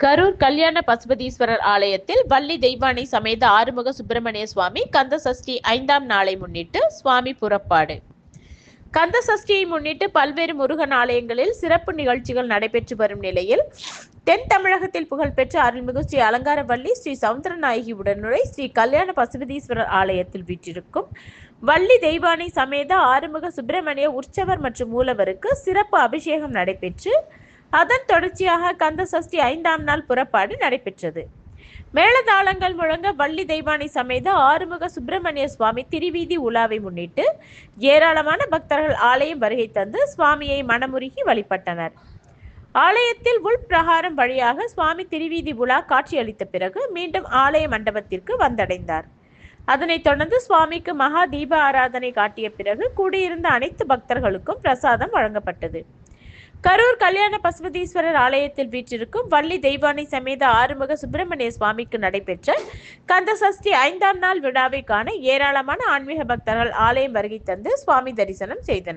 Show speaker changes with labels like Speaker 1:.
Speaker 1: கரூர் கல்யாண பசுபதீஸ்வரர் ஆலயத்தில் வள்ளி தெய்வானை சமேத ஆறுமுக சுப்பிரமணிய சுவாமி கந்த சஷ்டி ஐந்தாம் நாளை முன்னிட்டு சுவாமி புறப்பாடு. கந்த சஷ்டியை முன்னிட்டு பல்வேறு முருகன் ஆலயங்களில் சிறப்பு நிகழ்ச்சிகள் நடைபெற்று வரும் நிலையில் தென் தமிழகத்தில் புகழ்பெற்ற அருள்மிகு ஸ்ரீ அலங்காரவல்லி ஸ்ரீ சவுந்தரநாயகி உடனுரை ஸ்ரீ கல்யாண பசுபதீஸ்வரர் ஆலயத்தில் வீற்றிருக்கும் வள்ளி தெய்வானை சமேத ஆறுமுக சுப்பிரமணிய உற்சவர் மற்றும் மூலவருக்கு சிறப்பு அபிஷேகம் நடைபெற்று அதன் தொடர்ச்சியாக கந்த சஷ்டி ஐந்தாம் நாள் புறப்பாடு நடைபெற்றது. மேளதாளங்கள் முழங்க வள்ளி தெய்வானை சமேத ஆறுமுக சுப்பிரமணிய சுவாமி திருவீதி உலாவை முன்னிட்டு ஏராளமான பக்தர்கள் ஆலயம் வருகை தந்து சுவாமியை மனமுருகி வழிபட்டனர். ஆலயத்தில் உள்பிரகாரம் வழியாக சுவாமி திருவீதி உலா காட்சியளித்த பிறகு மீண்டும் ஆலய மண்டபத்திற்கு வந்தடைந்தார். அதனைத் தொடர்ந்து சுவாமிக்கு மகா தீப ஆராதனை காட்டிய பிறகு கூடியிருந்த அனைத்து பக்தர்களுக்கும் பிரசாதம் வழங்கப்பட்டது. கரூர் கல்யாண பசுபதீஸ்வரர் ஆலயத்தில் வீற்றிருக்கும் வள்ளி தெய்வானை சமேத ஆறுமுக சுப்பிரமணிய சுவாமிக்கு நடைபெற்ற கந்த சஷ்டி ஐந்தாம் நாள் விழாவை காண ஏராளமான ஆன்மீக பக்தர்கள் ஆலயம் வருகை தந்து சுவாமி தரிசனம் செய்தனர்.